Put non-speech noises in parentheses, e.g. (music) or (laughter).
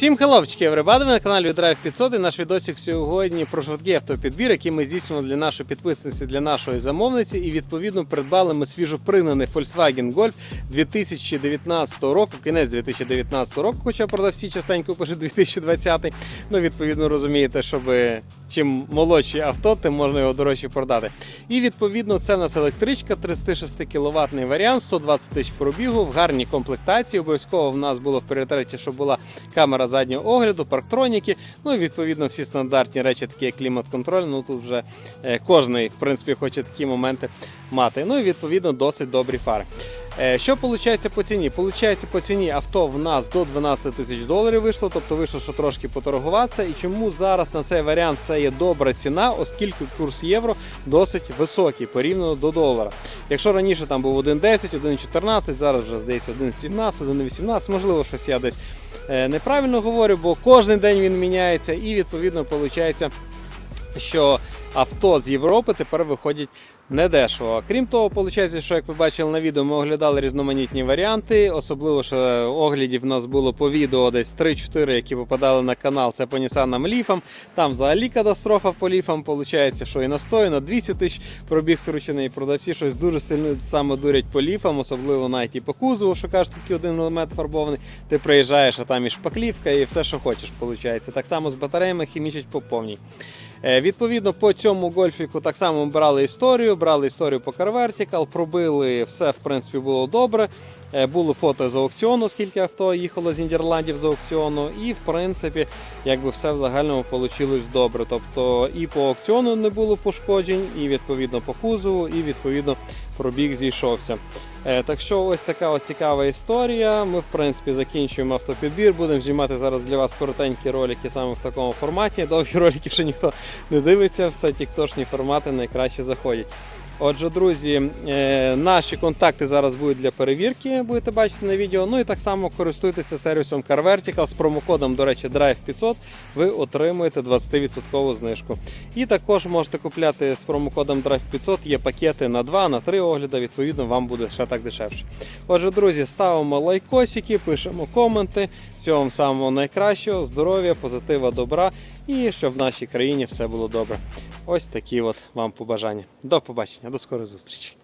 Всім хеловчики, Евребади, на каналі Drive 500 і наш відосик сьогодні про швидкий автопідбір, який ми здійснили для нашої підписниці, для нашої замовниці. І відповідно придбали ми свіжопригнаний Volkswagen Golf 2019 року, кінець 2019 року, хоча продавці частенько (laughs) пишуть 2020. Ну, відповідно, розумієте, щоб чим молодші авто, тим можна його дорожче продати. І відповідно це в нас електричка, 36 кВт варіант, 120 тисяч пробігу, в гарній комплектації. Обов'язково в нас було в пріоритеті, щоб була камера заднього огляду, парктроніки. Ну і відповідно всі стандартні речі, такі як клімат-контроль. Ну тут вже е, кожний, в принципі, хоче такі моменти мати. Ну і відповідно досить добрі фари. Е, Що виходить по ціні? Получається по ціні авто в нас до 12 тисяч доларів вийшло, тобто вийшло, що трошки поторгуватися. І чому зараз на цей варіант це є добра ціна, оскільки курс євро досить високий порівняно до долара. Якщо раніше там був 1,10, 1,14, зараз вже здається 1,17, 1,18, можливо, щось я десь е, неправильно говорю, бо кожен день він міняється, і відповідно виходить, що авто з Європи тепер виходять недешево. Крім того, виходить, що як ви бачили на відео, ми оглядали різноманітні варіанти. Особливо що оглядів в нас було по відео десь 3-4, які попадали на канал. Це по Nissan Ліфам. Там взагалі катастрофа по ліфам. Виходить, що і на 100, і на 200 тисяч пробіг скручений. І продавці щось дуже сильно саме дурять по ліфам, особливо навіть і по кузову, що кажуть, такий один елемент фарбований. Ти приїжджаєш, а там і шпаклівка, і все, що хочеш. Виходить. Так само з батареями хімічать по повній. Е, Відповідно, по цьому гольфіку так само брали історію, брали історію по Vertical, пробили, все в принципі було добре. Е, Було фото з аукціону, скільки авто їхало з Нідерландів з аукціону, і в принципі, якби все в загальному вийшло добре. Тобто і по аукціону не було пошкоджень, і відповідно по кузову, і відповідно пробіг зійшовся. Е, Так що ось така от цікава історія. Ми в принципі закінчуємо автопідбір. Будемо знімати зараз для вас коротенькі ролики саме в такому форматі. Довгі ролики ще ніхто не дивиться, все тіктошні формати найкраще заходять. Отже, друзі, е, наші контакти зараз будуть для перевірки, будете бачити на відео. Ну і так само користуйтеся сервісом Car Vertical з промокодом, до речі, Drive 500, ви отримуєте 20% знижку. І також можете купляти з промокодом Drive 500, є пакети на 2, на 3 огляди, відповідно, вам буде ще так дешевше. Отже, друзі, ставимо лайкосики, пишемо коменти. Всього вам самого найкращого, здоров'я, позитива, добра і щоб в нашій країні все було добре. Ось такі от вам побажання. До побачення, до скорої зустрічі.